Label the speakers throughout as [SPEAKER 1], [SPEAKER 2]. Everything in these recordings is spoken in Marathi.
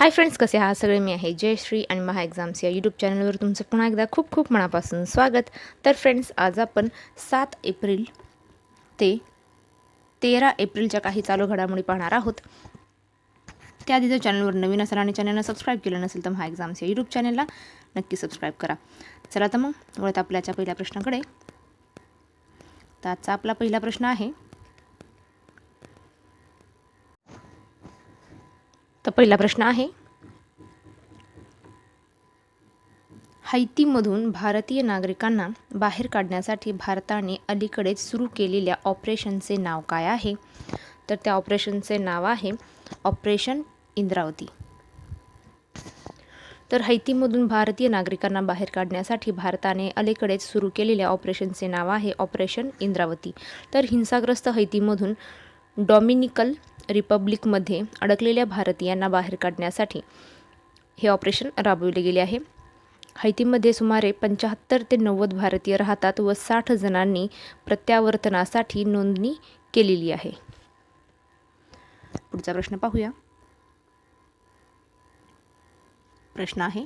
[SPEAKER 1] हाय फ्रेंड्स कसे आहात? सगळे मी आहे जयश्री आणि महा एक्झाम्स या यूट्यूब चॅनलवर तुमचं पुन्हा एकदा खूप खूप मनापासून स्वागत. तर फ्रेंड्स आज आपण सात एप्रिल ते तेरा एप्रिलच्या काही चालू घडामोडी पाहणार आहोत. त्याआधी जर चॅनलवर नवीन असाल आणि चॅनलला सबस्क्राईब केलं नसेल तर महा एक्झाम्स या यूट्यूब चॅनलला नक्की सबस्क्राईब करा. चला तर मग वळत आपल्याच्या पहिल्या प्रश्नाकडे. तर आजचा आपला पहिला प्रश्न आहे तर पहिला प्रश्न आहे. हैतीमधून भारतीय नागरिकांना बाहेर काढण्यासाठी भारताने अलीकडेच सुरू केलेल्या ऑपरेशनचे नाव काय आहे? तर त्या ऑपरेशनचे नाव आहे ऑपरेशन इंद्रावती. तर हैतीमधून भारतीय नागरिकांना बाहेर काढण्यासाठी भारताने अलीकडेच सुरू केलेल्या ऑपरेशनचे नाव आहे ऑपरेशन इंद्रावती. तर हिंसाग्रस्त हैतीमधून डॉमिनिकल रिपब्लिकमध्ये अडकलेल्या भारतीयांना बाहेर काढण्यासाठी हे ऑपरेशन राबविले गेले आहे. हैतीमध्ये सुमारे पंच्याहत्तर ते नव्वद भारतीय राहतात व साठ जणांनी प्रत्यावर्तनासाठी नोंदणी केलेली आहे. पुढचा प्रश्न पाहूया. प्रश्न आहे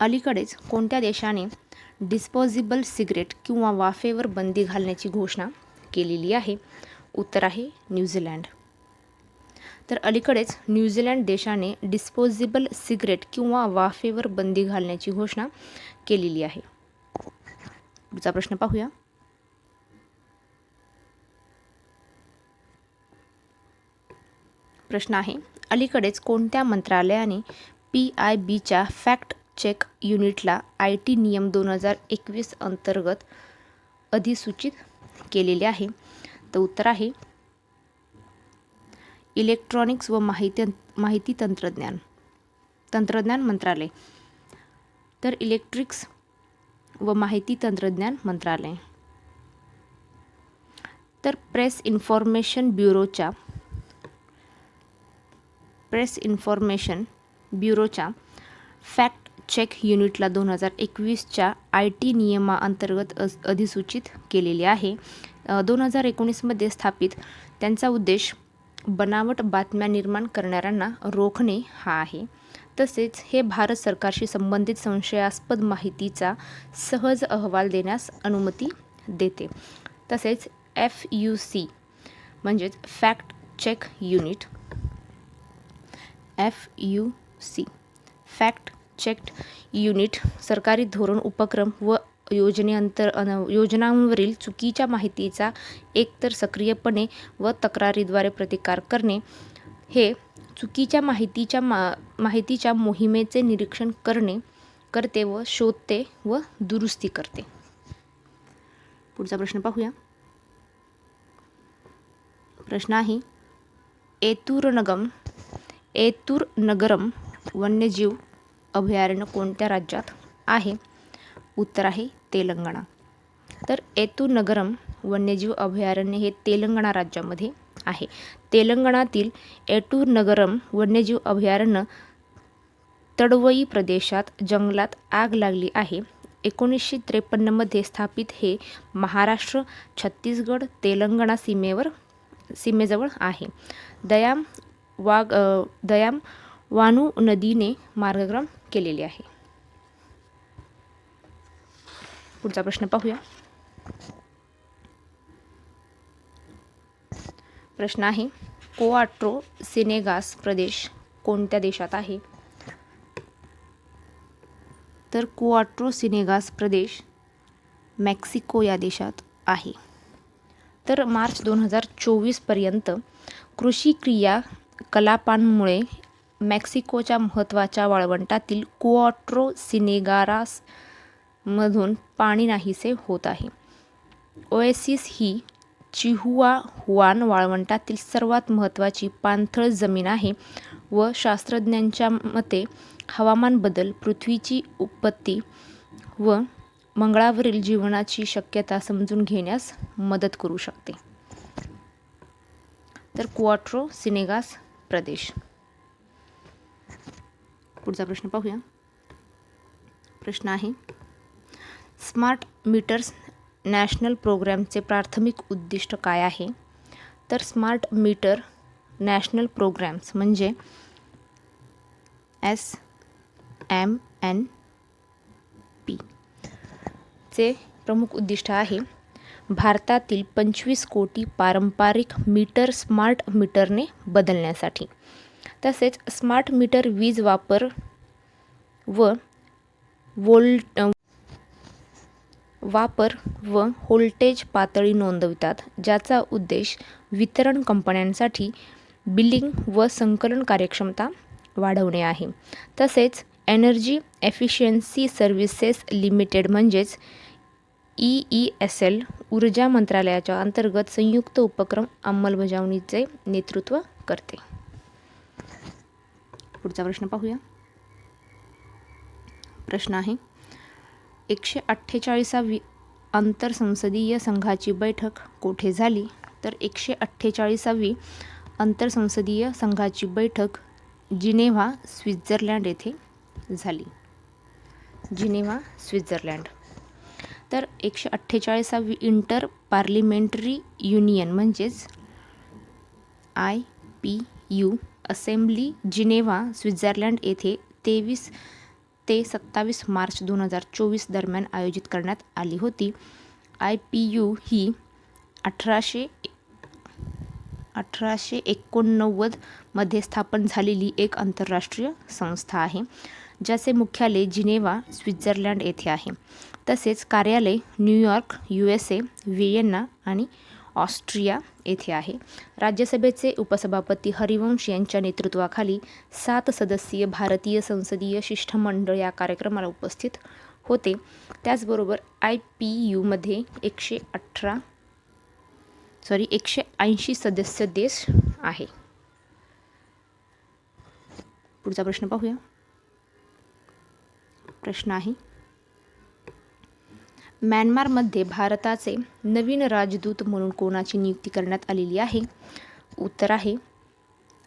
[SPEAKER 1] अलीकडेच कोणत्या देशाने डिस्पोजिबल सिगरेट किंवा वाफेवर बंदी घालण्याची घोषणा केलेली आहे? उत्तर आहे न्यूझीलँड. तर अलीकडेच न्यूझीलँड देशाने डिस्पोजेबल सिगरेट किंवा वाफेवर बंदी घालण्याची घोषणा केलेली आहे. पुढचा प्रश्न पाहूया. प्रश्न आहे अलीकडेच कोणत्या मंत्रालयाने पी आय बीच्या फॅक्ट चेक युनिटला आय टी नियम दोन हजार एकवीस अंतर्गत अधिसूचित केलेले आहे? तर उत्तर आहे इलेक्ट्रॉनिक्स व माहिती माहिती तंत्रज्ञान तंत्रज्ञान मंत्रालय. तर इलेक्ट्रिक्स व माहिती तंत्रज्ञान मंत्रालय. तर प्रेस इन्फॉर्मेशन ब्युरोच्या प्रेस इन्फॉर्मेशन ब्युरोच्या फॅक्ट चेक युनिटला दोन हजार एकवीसच्या आय टी नियमाअंतर्गत अधिसूचित केलेले आहे. दोन हजार एकोणीसमध्ये स्थापित. त्यांचा उद्देश बनावट बातम्या निर्माण करणाऱ्यांना रोखणे हा आहे. तसेच हे भारत सरकारशी संबंधित संशयास्पद माहितीचा सहज अहवाल देण्यास अनुमती देते. तसेच एफ यू सी म्हणजेच fact check unit F U C fact check unit सरकारी धोरण उपक्रम व योजनेअंतर योजनांवरील चुकीच्या माहितीचा एकतर सक्रियपणे व तक्रारीद्वारे प्रतिकार करणे हे चुकीच्या माहितीच्या मा माहितीच्या मोहिमेचे निरीक्षण करणे करते व शोधते व दुरुस्ती करते. पुढचा प्रश्न पाहूया. प्रश्न आहे एतुरनगम एतूर नगरम वन्यजीव अभयारण्य कोणत्या राज्यात आहे? उत्तर आहे तेलंगणा. तर एतू नगरम वन्यजीव अभयारण्य हे तेलंगणा राज्यामध्ये आहे. तेलंगणातील एटूर नगरम वन्यजीव अभयारण्य तडवई प्रदेशात जंगलात आग लागली आहे. एकोणीसशे त्रेपन्नमध्ये स्थापित हे महाराष्ट्र छत्तीसगड तेलंगणा सीमेवर सीमेजवळ आहे. दयाम वाग दयाम वानू नदीने मार्गक्रम केलेले आहे. पुढचा प्रश्न पाहूया. प्रश्न आहे कोआट्रो सिनेगास प्रदेश कोणत्या देशात आहे? तर कोआट्रो सिनेगास प्रदेश मेक्सिको या देशात आहे. तर मार्च दोन हजार चोवीसपर्यंत कृषी क्रिया कलापांमुळे मेक्सिकोच्या महत्त्वाच्या वाळवंटातील कोआट्रो सिनेगारास मधून पाणी नाहीसे होत आहे. ओएसिस ही चिहुआ हुआन वाळवंटातील सर्वात महत्त्वाची पाणथळ जमीन आहे व शास्त्रज्ञांच्या मते हवामान बदल पृथ्वीची उत्पत्ती व मंगळावरील जीवनाची शक्यता समजून घेण्यास मदत करू शकते. तर क्वाट्रो सिनेगास प्रदेश. पुढचा प्रश्न पाहूया. प्रश्न आहे स्मार्ट मीटर्स नॅशनल प्रोग्रॅमचे प्राथमिक उद्दिष्ट काय आहे? तर स्मार्ट मीटर नॅशनल प्रोग्रॅम्स म्हणजे एस एम एन पी चे प्रमुख उद्दिष्ट आहे. भारतातील पंचवीस कोटी पारंपरिक मीटर स्मार्ट मीटरने बदलण्यासाठी. तसेच स्मार्ट मीटर वीज वापर व वोल्ट वापर व होल्टेज पातळी नोंदवितात ज्याचा उद्देश वितरण कंपन्यांसाठी बिलिंग व संकलन कार्यक्षमता वाढवणे आहे. तसेच एनर्जी एफिशियन्सी सर्व्हिसेस लिमिटेड म्हणजेच ई ई एस एल ऊर्जा मंत्रालयाच्या अंतर्गत संयुक्त उपक्रम अंमलबजावणीचे नेतृत्व करते. पुढचा प्रश्न पाहूया. प्रश्न आहे एकशे अठ्ठेचाळीसावी आंतरसंसदीय संघाची बैठक कोठे झाली? तर एकशे अठ्ठेचाळीसावी आंतरसंसदीय संघाची बैठक जिनेव्हा स्वित्झर्लंड येथे झाली. Geneva Switzerland. तर एकशे अठ्ठेचाळीसावी इंटर पार्लिमेंटरी युनियन म्हणजेच I P U assembly Geneva Switzerland येथे तेवीस ते सत्तावीस मार्च दोन हजार चोवीस दरम्यान आयोजित करण्यात आली होती. आय पी यू ही अठराशे अठराशे एकोणनव्वदमध्ये स्थापन झालेली एक आंतरराष्ट्रीय संस्था आहे ज्याचे मुख्यालय जिनेव्हा स्वित्झर्लंड येथे आहे. तसेच कार्यालय New York U S A Vienna आणि ऑस्ट्रिया येथे आहे. राज्यसभेचे उपसभापती हरिवंश यांच्या नेतृत्वाखाली सात सदस्यीय भारतीय संसदीय शिष्टमंडळ या कार्यक्रमाला उपस्थित होते. त्याचबरोबर आय पी यूमध्ये एकशे अठरा सॉरी एकशे ऐंशी सदस्य देश आहे. पुढचा प्रश्न पाहूया. प्रश्न आहे म्यानमारमध्ये भारताचे नवीन राजदूत म्हणून कोणाची नियुक्ती करण्यात आलेली आहे? उत्तर आहे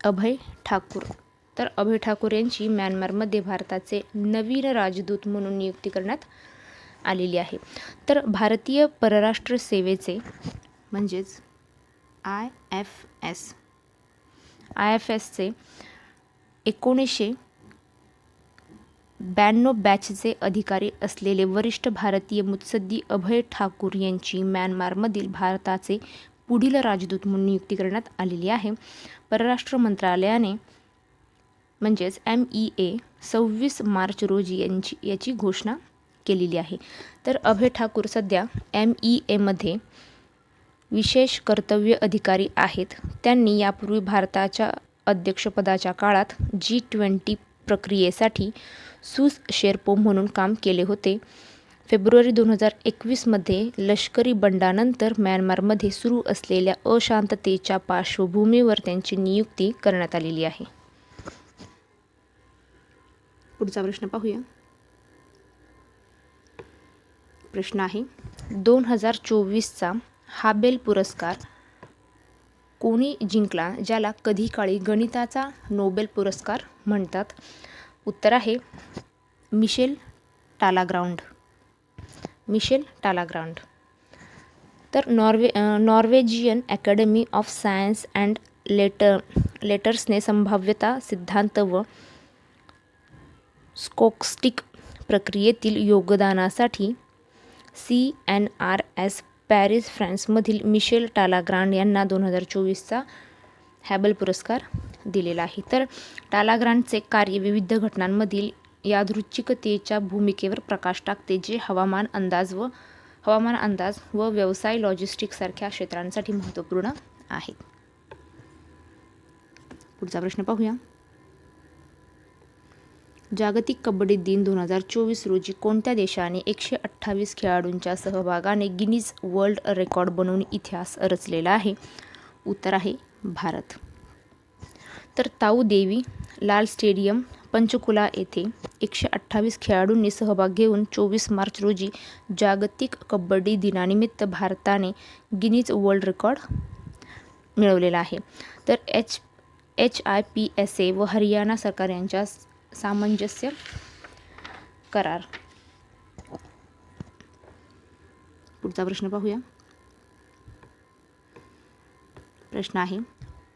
[SPEAKER 1] अभय ठाकूर. तर अभय ठाकूर यांची म्यानमारमध्ये भारताचे नवीन राजदूत म्हणून नियुक्ती करण्यात आलेली आहे. तर भारतीय परराष्ट्र सेवेचे म्हणजेच I F S I F एसचे एकोणीसशे ब्याण्णव बॅचचे अधिकारी असलेले वरिष्ठ भारतीय मुत्सद्दी अभय ठाकूर यांची म्यानमारमधील भारताचे पुढील राजदूत म्हणून नियुक्ती करण्यात आलेली आहे. परराष्ट्र मंत्रालयाने म्हणजेच एम ई ए सव्वीस मार्च रोजी यांची याची घोषणा केलेली आहे. तर अभय ठाकूर सध्या एम ई एमध्ये विशेष कर्तव्य अधिकारी आहेत. त्यांनी यापूर्वी भारताच्या अध्यक्षपदाच्या काळात जी ट्वेंटी प्रक्रियेसाठी सूस शेर्पो म्हणून काम केले होते. फेब्रुवारी दोन हजार एकवीसमध्ये लष्करी बंडानंतर म्यानमारमध्ये सुरू असलेल्या अशांततेच्या पार्श्वभूमीवर त्यांची नियुक्ती करण्यात आलेली आहे. पुढचा प्रश्न पाहूया. प्रश्न आहे दोन हजार चोवीसचा हाबेल पुरस्कार कोणी जिंकला ज्याला कधी काळी गणिताचा नोबेल पुरस्कार म्हणतात? उत्तर आहे मिशेल टालाग्राउंड. Michel Talagrand. तर Norway Norwegian academy of science and letter लेटर्सने संभाव्यता सिद्धांत व स्कोक्स्टिक प्रक्रियेतील योगदानासाठी C N R S Paris फ्रान्समधील मिशेल टालाग्रांड यांना दोन हजार चोवीसचा हॅबल पुरस्कार दिलेला आहे. तर टालाग्रांडचे कार्य विविध घटनांमधील यादृच्छिकतेच्या भूमिकेवर प्रकाश टाकते जे हवामान अंदाज व हवामान अंदाज व व्यवसाय लॉजिस्टिकसारख्या क्षेत्रांसाठी महत्त्वपूर्ण आहेत पुढचा प्रश्न पाहूया. जागतिक कबड्डी दिन दोन हजार चोवीस रोजी कोणत्या देशाने एकशे अठ्ठावीस खेळाडूंच्या सहभागाने गिनीज वर्ल्ड रेकॉर्ड बनवून इतिहास रचलेला आहे? उत्तर आहे भारत. तर ताऊ देवी लाल स्टेडियम पंचकुला येथे एकशे अठ्ठावीस खेळाडूंनी सहभाग घेऊन चोवीस मार्च रोजी जागतिक कबड्डी दिनानिमित्त भारताने गिनीज वर्ल्ड रेकॉर्ड मिळवलेला आहे. तर H H I P S A व हरियाणा सरकार यांच्या सामंजस्य करार. पुढचा प्रश्न पाहूया. प्रश्न आहे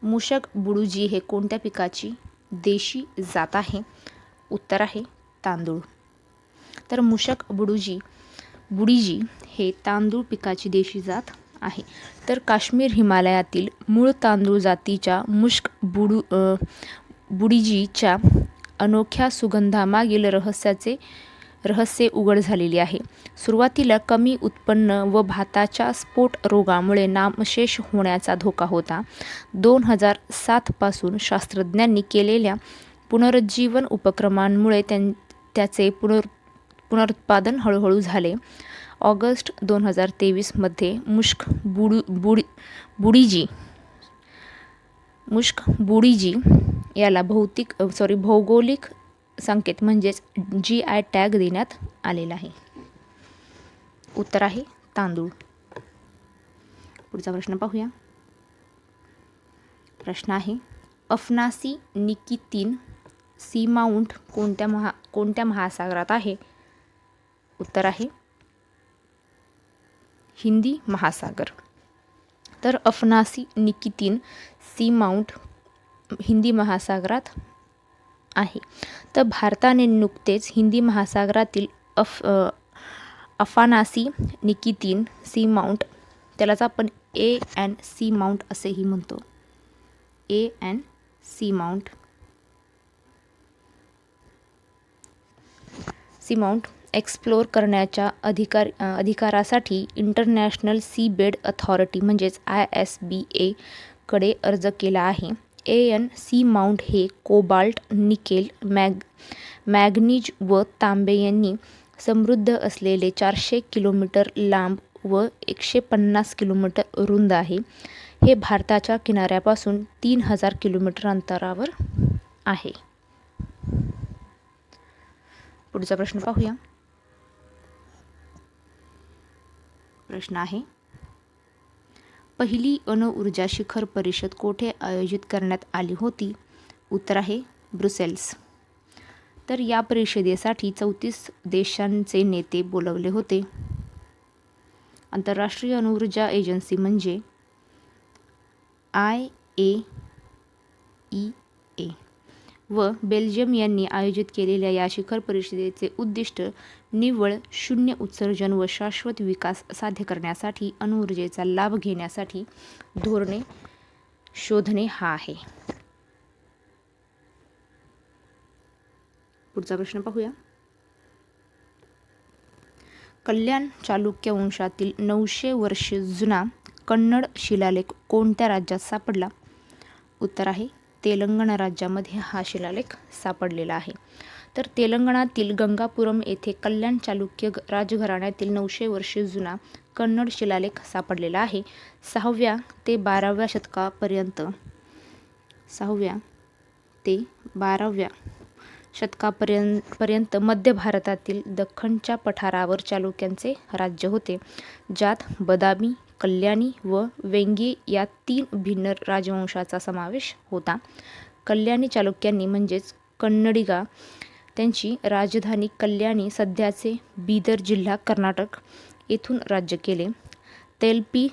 [SPEAKER 1] मूषक बुडुजी हे कोणत्या पिकाची देशी जात आहे? उत्तर आहे तांदूळ. तर मुशक बुडुजी बुडीजी हे तांदूळ पिकाची देशी जात आहे. तर काश्मीर हिमालयातील मूळ तांदूळ जातीच्या मुश्क बुडू बुडीजीच्या अनोख्या सुगंधामागील रहस्याचे रहस्य उघड झालेले आहे. सुरुवातीला कमी उत्पन्न व भाताच्या स्फोट रोगामुळे नामशेष होण्याचा धोका होता. दोन हजार सातपासून शास्त्रज्ञांनी केलेल्या पुनरुज्जीवन उपक्रमांमुळे त्यां त्याचे पुनर पुनरुत्पादन हळूहळू झाले. ऑगस्ट दोन हजार तेवीसमध्ये मुश्क बुडू बुडी बुडीजी मुश्क बुडीजी याला भौतिक सॉरी भौगोलिक संकेत म्हणजेच जी आय टॅग देण्यात आलेला आहे. उत्तर आहे तांदूळ. पुढचा प्रश्न पाहूया. प्रश्न आहे अफनासी निकितीन सी माउंट कोणत्या महा कोणत्या महासागरात आहे? उत्तर आहे हिंदी महासागर. तर अफनासी निकितीन सी माउंट हिंदी महासागरात आहे. तर भारताने नुकतेच हिंदी महासागरातील अफ अफानासी निकितीन सी माउंट त्यालाच आपण ए एन सी माउंट असेही म्हणतो. A N C mount. Sea mount explore करण्याच्या अधिकार अधिकारासाठी इंटरनॅशनल सी बेड अथॉरिटी म्हणजेच आय एस बी एकडे अर्ज केला आहे. ए एन सी माउंट हे कोबाल्ट निकेल मॅग मॅग्नीज व तांबे यांनी समृद्ध असलेले चारशे किलोमीटर लांब व एकशे पन्नास किलोमीटर रुंद आहे. हे भारताच्या किनाऱ्यापासून तीन हजार किलोमीटर अंतरावर आहे. पुढचा प्रश्न पाहूया. प्रश्न आहे पहिली अणुऊर्जा शिखर परिषद कोठे आयोजित करण्यात आली होती? उत्तर आहे ब्रुसेल्स. तर या परिषदेसाठी चौतीस देशांचे नेते बोलवले होते. आंतरराष्ट्रीय अणुऊर्जा एजन्सी म्हणजे आय ए ई ए. व बेल्जियम यांनी आयोजित केलेल्या या शिखर परिषदेचे उद्दिष्ट निव्वळ शून्य उत्सर्जन व शाश्वत विकास साध्य करण्यासाठी अणुऊर्जेचा लाभ घेण्यासाठी धोरणे शोधणे हा आहे. पुढचा प्रश्न पाहूया. कल्याण चालुक्य वंशातील नऊशे वर्षे जुना कन्नड शिलालेख कोणत्या राज्यात सापडला? उत्तर आहे तेलंगणा राज्यामध्ये हा शिलालेख सापडलेला आहे. तर तेलंगणातील गंगापुरम येथे कल्याण चालुक्य राजघराण्यातील नऊशे वर्षे जुना कन्नड शिलालेख सापडलेला आहे. सहाव्या ते बाराव्या शतकापर्यंत सहाव्या ते बाराव्या शतकापर्यंत पर्यंत मध्य भारतातील दख्खनच्या पठारावर चालुक्यांचे राज्य होते ज्यात बदामी कल्याणी व वेंगी या तीन भिन्न राजवंशाचा समावेश होता. कल्याणी चालुक्यांनी म्हणजेच कन्नडिगा त्यांची राजधानी कल्याणी सध्याचे बीदर जिल्हा कर्नाटक येथून राज्य केले. तेलपी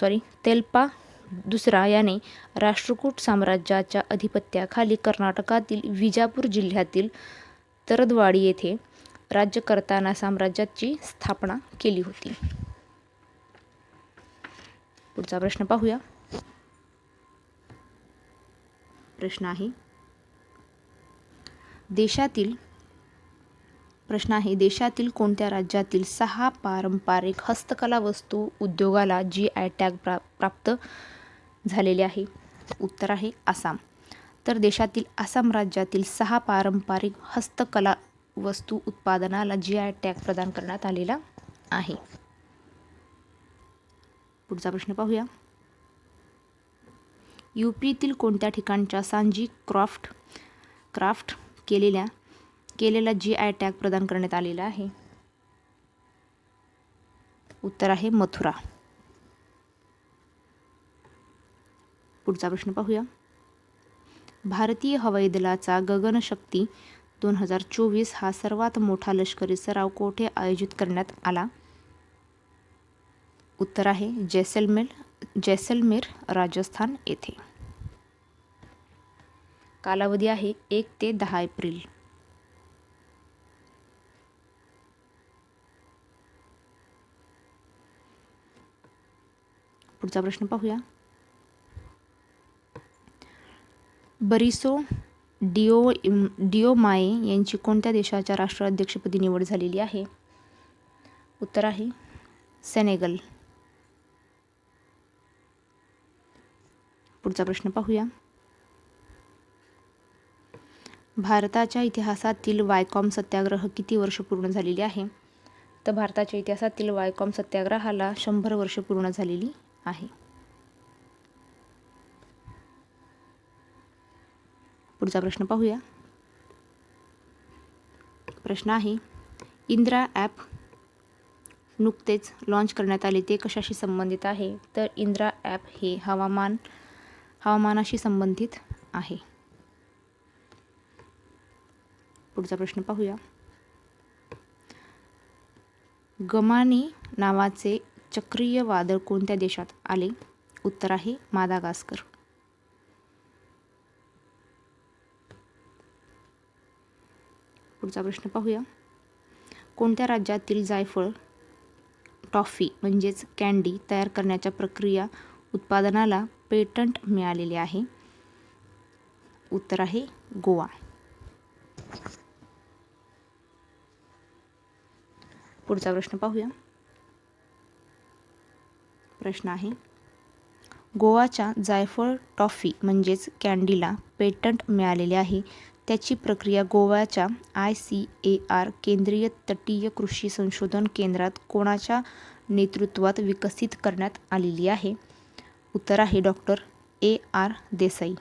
[SPEAKER 1] सॉरी तेलपा दुसरा याने राष्ट्रकूट साम्राज्याच्या अधिपत्याखाली कर्नाटकातील विजापूर जिल्ह्यातील तरदवाडी येथे राज्य करताना साम्राज्याची स्थापना केली होती. पुढचा प्रश्न पाहूया. प्रश्न आहे देशातील प्रश्न आहे देशातील कोणत्या राज्यातील सहा पारंपरिक हस्तकला वस्तू उद्योगाला जी आय टॅग प्रा प्राप्त झालेले आहे? उत्तर आहे आसाम. तर देशातील आसाम राज्यातील सहा पारंपरिक हस्तकला वस्तू उत्पादनाला जी आय टॅग प्रदान करण्यात आलेला आहे. पुढचा प्रश्न पाहूया. यू पीतील कोणत्या ठिकाणच्या सांजी क्राफ्ट क्राफ्ट केलेल्या केलेला जी आय टॅग प्रदान करण्यात आलेला आहे? उत्तर आहे मथुरा. पुढचा प्रश्न पाहूया. भारतीय हवाई दलाचा गगनशक्ती दोन हजार चोवीस हा सर्वात मोठा लष्करी सराव कोठे आयोजित करण्यात आला? उत्तर आहे जैसलमेर जैसलमेर राजस्थान येथे. कालावधी आहे एक ते दहा एप्रिल. पुढचा प्रश्न पाहूया. बरिसो डिओ डिओ माये यांची कोणत्या देशाच्या राष्ट्राध्यक्षपदी निवड झालेली आहे? उत्तर आहे सेनेगल. पुढचा प्रश्न पाहूया. भारताच्या इतिहासातील वायकॉम सत्याग्रह किती वर्ष पूर्ण झालेली आहे? तर भारताच्या इतिहासातील वायकॉम सत्याग्रहाला शंभर वर्ष पूर्ण झालेली आहे. पुढचा प्रश्न पाहूया. प्रश्न आहे इंद्रा ॲप नुकतेच लॉन्च करण्यात आले ते कशाशी संबंधित आहे? तर इंद्रा ॲप हे हवामान हवामानाशी संबंधित आहे. पुढचा प्रश्न पाहूया. गमानी नावाचे चक्रीय वादळ कोणत्या देशात आले? उत्तर आहे मादागास्कर. पुढचा प्रश्न पाहूया. कोणत्या राज्यातील जायफळ टॉफी म्हणजेच कॅन्डी तयार करण्याच्या प्रक्रिया उत्पादनाला पेटंट मिळालेले आहे. उत्तर आहे गोवा. पुढचा प्रश्न पाहूया. प्रश्न आहे गोवाच्या जायफळ टॉफी म्हणजेच कॅन्डीला पेटंट मिळालेले आहे. त्याची प्रक्रिया गोव्याच्या आय सी ए आर केंद्रीय तटीय कृषी संशोधन केंद्रात कोणाच्या नेतृत्वात विकसित करण्यात आलेली आहे? उत्तर आहे डॉक्टर ए आर देसाई.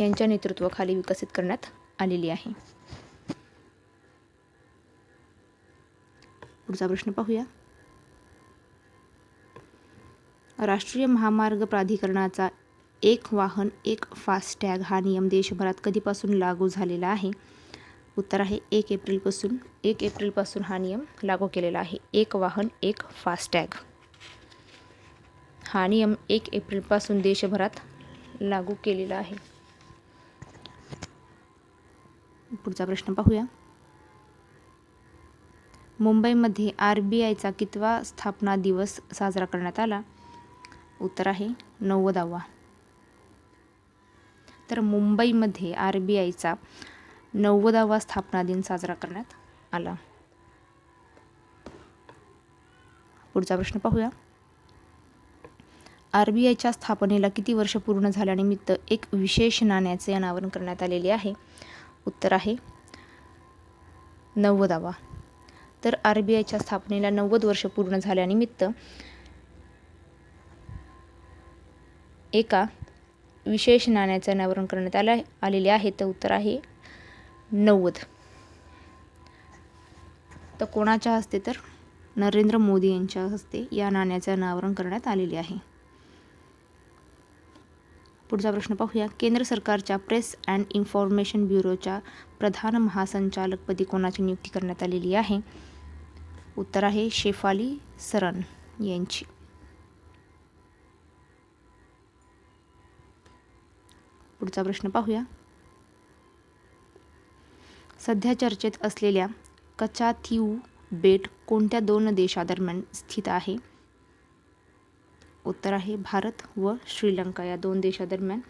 [SPEAKER 1] यांच्या नेतृत्वाखाली विकसित करण्यात आलेली आहे. पुढचा प्रश्न पाहूया. राष्ट्रीय महामार्ग प्राधिकरणाचा एक वाहन एक फास्टॅग हा नियम देशभरात कधीपासून लागू झालेला आहे? उत्तर आहे एक एप्रिलपासून एक एप्रिलपासून हा नियम लागू केलेला आहे. एक वाहन एक फास्टॅग हा नियम एक एप्रिलपासून देशभरात लागू केलेला आहे. पुढचा प्रश्न पाहूया. मुंबईमध्ये आर बी आयचा कितवा स्थापना दिवस साजरा करण्यात आला? उत्तर आहे नव्वदावा. तर मुंबईमध्ये आर बी आयचा नव्वदावा स्थापना दिन साजरा करण्यात आला. पुढचा प्रश्न पाहूया. आर बी आयच्या स्थापनेला किती वर्ष पूर्ण झाल्यानिमित्त एक विशेष नाण्याचे अनावरण करण्यात आलेले आहे? उत्तर आहे नव्वदावा. तर आर बी आयच्या स्थापनेला नव्वद वर्ष पूर्ण झाल्यानिमित्त एका विशेष नाण्याचे अनावरण करण्यात आलं आलेले आहे. तर उत्तर आहे नव्वद. तर कोणाच्या हस्ते तर? नरेंद्र मोदी यांच्या हस्ते या नाण्याचे अनावरण करण्यात आलेले आहे. पुढचा प्रश्न पाहूया. केंद्र सरकारच्या प्रेस अँड इन्फॉर्मेशन ब्युरोच्या प्रधान महासंचालकपदी कोणाची नियुक्ती करण्यात आलेली आहे? उत्तर आहे शेफाली सरन यांची. पुढचा प्रश्न पाहूया. सध्या चर्चेत असलेल्या कचाथिऊ बेट कोणत्या दोन देशादरम्यान स्थित आहे? उत्तर आहे भारत व श्रीलंका. या दोन देशादरम्यान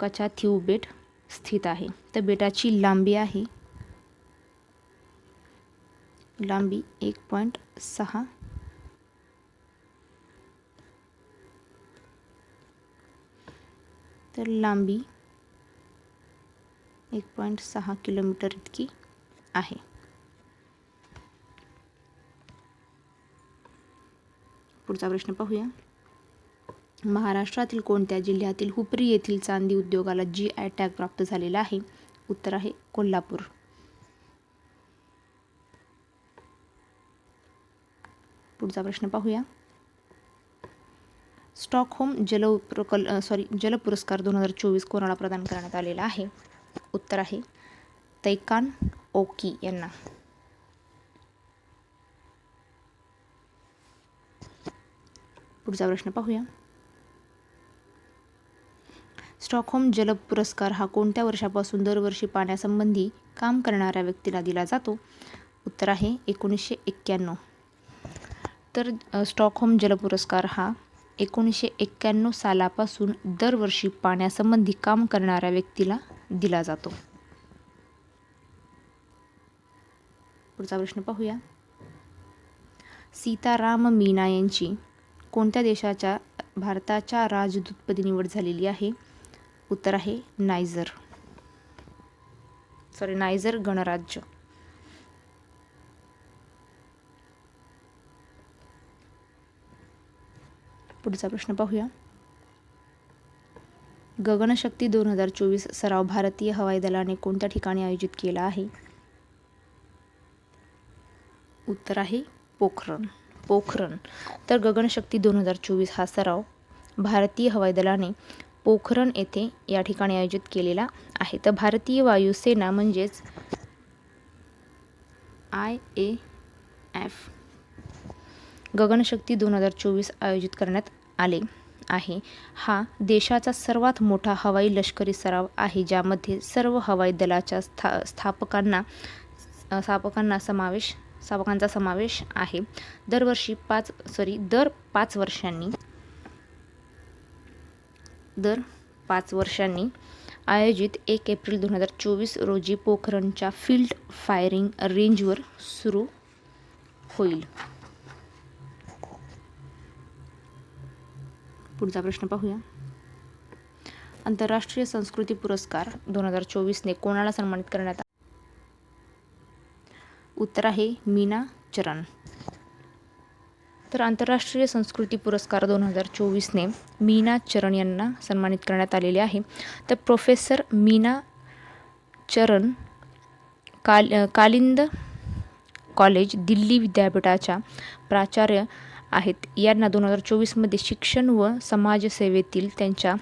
[SPEAKER 1] कचाथिऊ बेट स्थित आहे. तर बेटाची लांबी आहे. लांबी एक पॉईंट सहा तर लांबी एक पॉईंट सहा किलोमीटर इतकी आहे. पुढचा प्रश्न पाहूया. महाराष्ट्रातील कोणत्या जिल्ह्यातील हुपरी येथील चांदी उद्योगाला जी आय टॅग प्राप्त झालेला आहे? उत्तर आहे कोल्हापूर. पुढचा प्रश्न पाहूया. स्टॉकहोम जल प्रकल सॉरी जल पुरस्कार दोन हजार चोवीस कोणाला प्रदान करण्यात आलेला आहे? उत्तर आहे तैकान ओकी यांना. पुढचा प्रश्न पाहूया. स्टॉकहोम जल पुरस्कार हा कोणत्या वर्षापासून दरवर्षी पाण्यासंबंधी काम करणाऱ्या व्यक्तीला दिला जातो? उत्तर आहे एकोणीसशे एक्क्याण्णव. तर स्टॉकहोम जल पुरस्कार हा एकोणीसशे एक्क्याण्णव सालापासून दरवर्षी पाण्यासंबंधी काम करणाऱ्या व्यक्तीला दिला जातो. पुढचा प्रश्न पाहूया. सीताराम मीना यांची कोणत्या देशाच्या भारताच्या राजदूतपदी निवड झालेली आहे? उत्तर आहे नायजर. सॉरी नायजर गणराज्य. पुढचा प्रश्न पाहूया. गगनशक्ती दोन हजार चोवीस सराव भारतीय हवाई दलाने कोणत्या ठिकाणी आयोजित केला आहे? उत्तर आहे पोखरण. पोखरण. तर गगनशक्ती दोन हजार चोवीस हा सराव भारतीय हवाई दलाने पोखरण येथे या ठिकाणी आयोजित केलेला आहे. तर भारतीय वायुसेना म्हणजेच आय ए एफ गगनशक्ती दोन हजार चोवीस आयोजित करण्यात आले आहे. हा देशाचा सर्वात मोठा हवाई लष्करी सराव आहे ज्यामध्ये सर्व हवाई दलाच्या स्था स्थापकांना स्थापकांना समावेश स्थापकांचा समावेश आहे. दरवर्षी पाच सॉरी दर पाच वर्षांनी दर पाच वर्षांनी आयोजित एक एप्रिल दोन हजार चोवीस रोजी पोखरणच्या फील्ड फायरिंग रेंजवर सुरू होईल. पुढचा प्रश्न पाहूया. आंतरराष्ट्रीय संस्कृती पुरस्कार दोन हजार चोवीसने कोणाला सन्मानित करण्यात उत्तर आहे मीना चरण. तर आंतरराष्ट्रीय संस्कृती पुरस्कार दोन हजार चोवीसने मीना चरण यांना सन्मानित करण्यात आलेले आहे. तर प्रोफेसर मीना चरण काल कालिंद कॉलेज दिल्ली विद्यापीठाच्या प्राचार्य आहेत. यांना दोन हजार चोवीसमध्ये शिक्षण व समाजसेवेतील त्यांच्या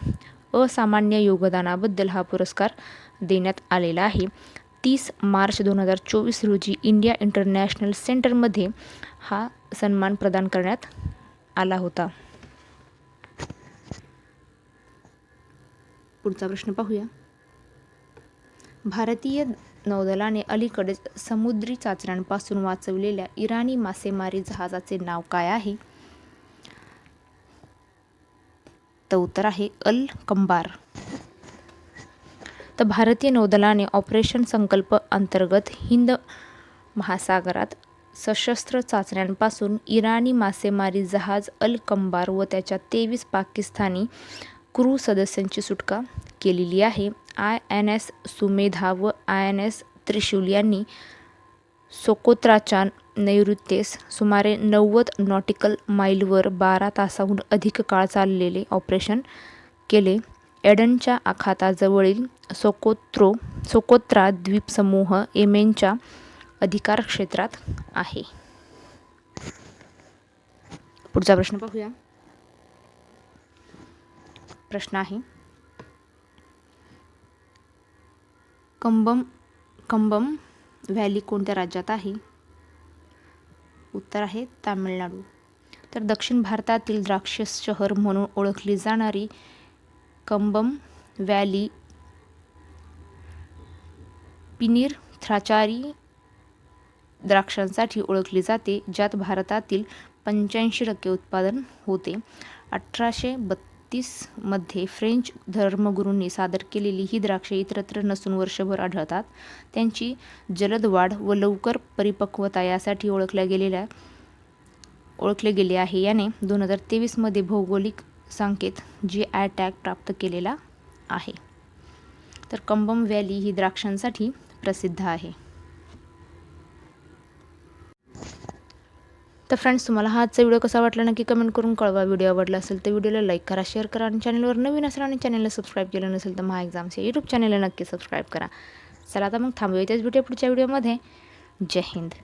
[SPEAKER 1] असामान्य योगदानाबद्दल हा पुरस्कार देण्यात आलेला आहे. तीस मार्च दोन हजार चोवीस रोजी इंडिया इंटरनॅशनल सेंटरमध्ये हा सन्मान प्रदान करण्यात आला होता. पुढचा प्रश्न पाहूया. भारतीय नौदलाने अलीकडेच समुद्री चाचण्यांपासून वाचवलेल्या इराणी मासेमारी जहाजाचे नाव काय आहे? तर उत्तर आहे अल कंबार. तर भारतीय नौदलाने ऑपरेशन संकल्प अंतर्गत हिंद महासागरात सशस्त्र चाचण्यांपासून इराणी मासेमारी जहाज अल कंबार व त्याच्या तेवीस पाकिस्तानी क्रू सदस्यांची सुटका केलेली आहे. आय एन एस सुमेधा व आय एन एस त्रिशूल यांनी सोकोत्राच्या नैऋत्येस सुमारे नव्वद नॉटिकल माईलवर बारा तासाहून अधिक काळ चाललेले ऑपरेशन केले. एडनच्या आखाताजवळील सोकोत्रो सोकोत्रा द्वीपसमूह येमेनच्या अधिकार क्षेत्रात आहे. पुढचा प्रश्न पाहूया. प्रश्न आहे. कंबम कंबम व्हॅली कोणत्या राज्यात आहे? उत्तर आहे तामिळनाडू. तर दक्षिण भारतातील द्राक्ष शहर म्हणून ओळखली जाणारी कंबम व्हॅली पिनीर थ्राचारी द्राक्षांसाठी ओळखली जाते ज्यात भारतातील पंच्याऐंशी टक्के उत्पादन होते. अठराशे बत्तीसमध्ये फ्रेंच धर्मगुरूंनी सादर केलेली ही द्राक्षे इतरत्र नसून वर्षभर आढळतात. त्यांची जलद वाढ व लवकर परिपक्वता यासाठी ओळखल्या गेलेल्या ओळखले गेले आहे. याने दोन हजार तेवीसमध्ये भौगोलिक संकेत जी आय टॅग प्राप्त केलेला आहे. तर कंबम व्हॅली ही द्राक्षांसाठी प्रसिद्ध आहे. तर फ्रेंड्स तुम्हाला हा आजचा व्हिडिओ कसा वाटला नक्की कमेंट करून कळवा. व्हिडिओ आवडला असेल तर व्हिडिओला लाईक करा शेअर करा आणि चॅनलवर नवीन असेल आणि चॅनलला सबस्क्राईब केलं नसेल तर महा एक्झाम्स या यूट्यूब चॅनलला नक्की सबस्क्राईब करा. चला आता मग थांबूया त्याच भेटूया पुढच्या व्हिडिओमध्ये जय हिंद.